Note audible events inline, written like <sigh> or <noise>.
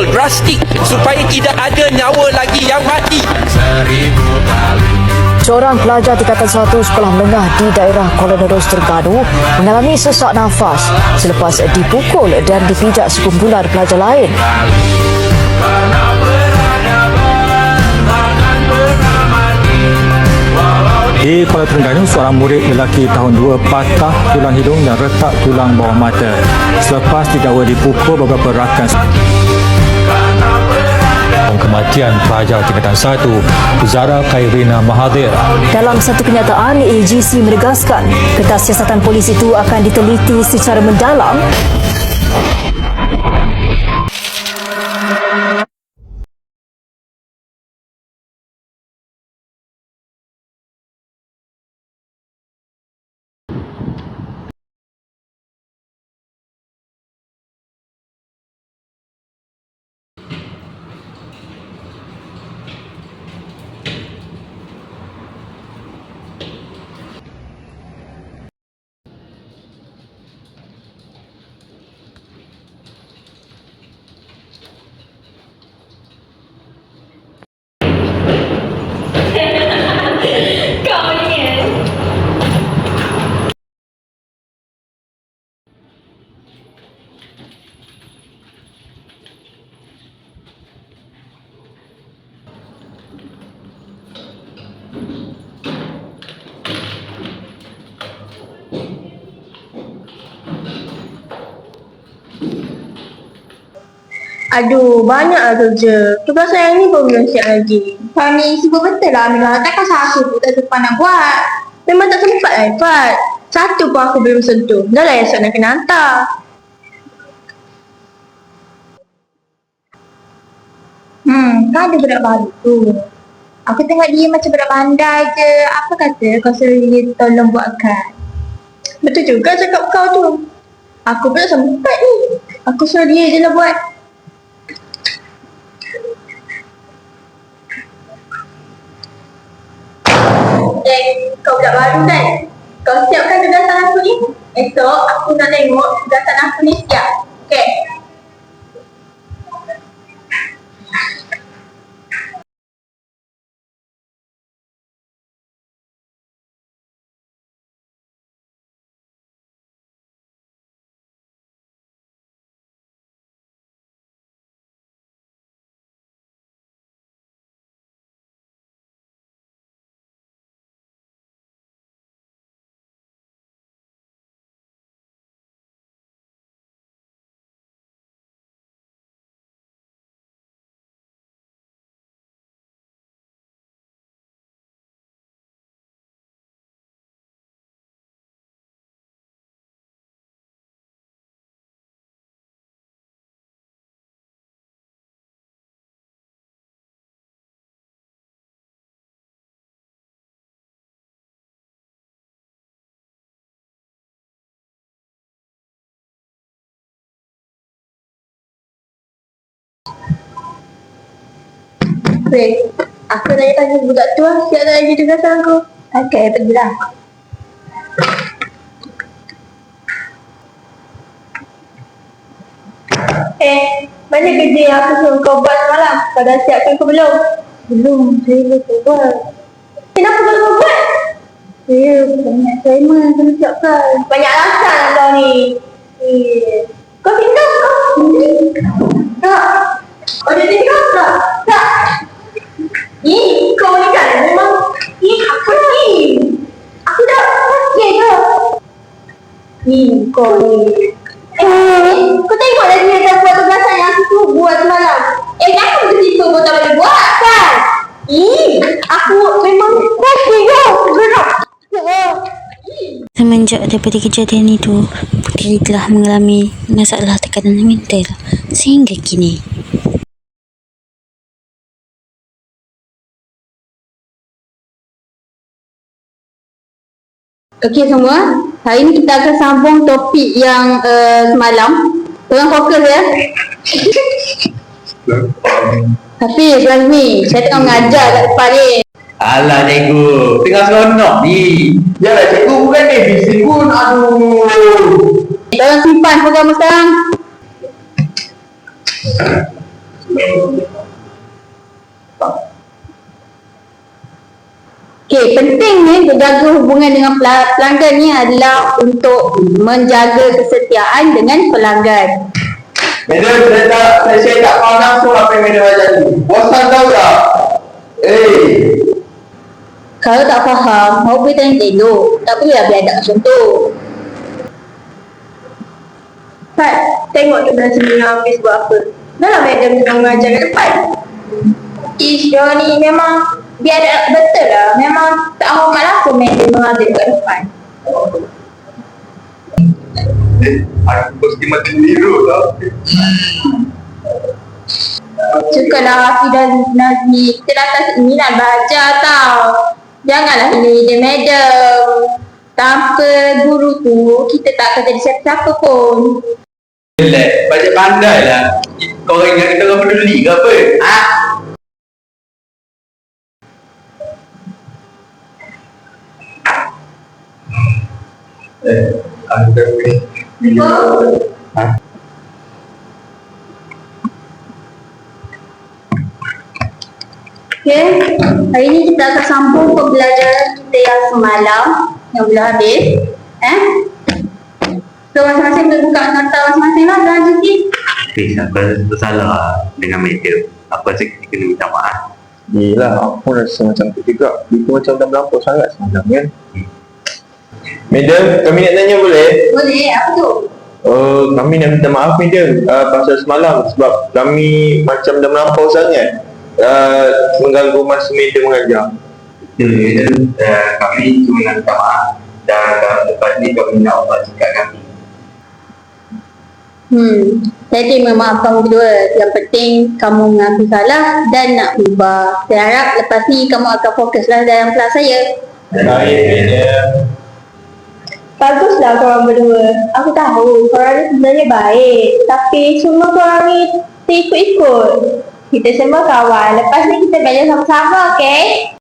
pukul drastik supaya tidak ada nyawa lagi yang mati. Seorang pelajar tingkatan satu sekolah menengah di daerah Kuala Nerus Terengganu mengalami sesak nafas selepas dipukul dan dipijak sekumpulan pelajar lain. Di Kuala Terengganu, seorang murid lelaki tahun 2 patah tulang hidung dan retak tulang bawah mata selepas didakwa dipukul beberapa rakan kematian pelajar tingkatan 1 Zara Khairina Mahathir. Dalam satu kenyataan, AGC menegaskan kertas siasatan polis itu akan diteliti secara mendalam Aduh, banyaklah kerja. Tugas saya ni pun belum siap lagi. Kau ni sibuk betul lah Aminah. Takkan satu pun tak sempat nak buat. Memang tak sempat lah Ifat. Satu pun aku belum sentuh. Dah lah esok nak kena hantar. Hmm, kan ada budak baru tu. Aku tengok dia macam budak pandai je. Apa kata kau suruh dia tolong buatkan? Betul juga cakap kau tu. Aku pun sempat ni. Aku suruh dia je lah buat. Eh, kau budak baru kan? Kau siapkan tugasan aku ni. Esok aku nak tengok tugasan aku ni siap. Okay. Weh, aku nak tanya budak tu lah. Siap tak lagi tugasan aku? Okay, pergilah. Eh, mana kerja yang aku suruh kau buat semalam? Kau dah siapkan ke belum? Belum, saya belum buat. Kenapa kau belum buat? Saya banyak assignment kena siapkan. Banyak alasan kau ni. Eh, kau tinggal kau? Tak. Kau jadi Ni Eh, kau tengok dah dia buat tugasan yang aku suruh buat semalam Eh, kenapa begitu kau tak boleh buat kan? Ih, aku memang sakit ke? Gerak Semenjak daripada kejadian itu, Puteri telah mengalami masalah tekanan mental sehingga kini. Okey semua, hari ni kita akan sambung topik yang uh, semalam. Korang fokus ya. <laughs> Hafiz, Razmi, saya tengah mengajar kat depan ni. Alah cikgu, tengah seronok ni. Yalah cikgu bukan ni busy pun. Aduh. Korang simpan program sekarang. Menjaga hubungan dengan pel- pelanggan ni adalah untuk menjaga kesetiaan dengan pelanggan. Madam, saya tak, saya, saya tak faham langsung apa yang madam ajar ni. Bosan tahu tak? Eh, Kalau tak faham, mau boleh tanya elok. Tak boleh biadab macam tu. Fat, tengok tu belah sini yang habis buat apa. Dah lah madam tengah mengajar kat depan. Ish, dia ni memang biadab betul lah. Memang tak hormat lah aku madam mengajar kat depan. aku mesti mati biru tau. Cukuplah dan Nazmi. Kita datang sini nak belajar tau. Janganlah ini dia madam. Tanpa guru tu, kita tak akan jadi siapa-siapa pun. Relax, baca pandai lah. Kau ingat kita orang peduli ke apa? Ha? Eh, aku dah boleh. Ha? Okay, hari ni kita akan sambung pembelajaran kita yang semalam yang belum habis. Eh? So masing-masing boleh buka nota masing-masing lah dalam. Please, aku rasa bersalah dengan madam. Aku rasa kita kena minta maaf. Yelah, aku rasa macam tu juga. Itu macam dah melampau sangat semalam kan? Madam, kami nak tanya boleh? Boleh, apa tu? Oh, kami nak minta maaf madam uh, pasal semalam sebab kami macam dah melampau sangat uh, mengganggu masa madam mengajar. Ya, madam, uh, kami cuma nak minta maaf. Dan uh, lepas ni kami nak ubah sikap kami. Hmm, saya terima maaf kamu berdua. Yang penting kamu mengaku salah dan nak ubah. Saya harap lepas ni kamu akan fokuslah dalam kelas saya. Baik madam. Baguslah korang berdua. Aku tahu korang ni sebenarnya baik. Tapi semua korang ni ikut-ikut. Kita semua kawan. Lepas ni kita belajar sama-sama, okay?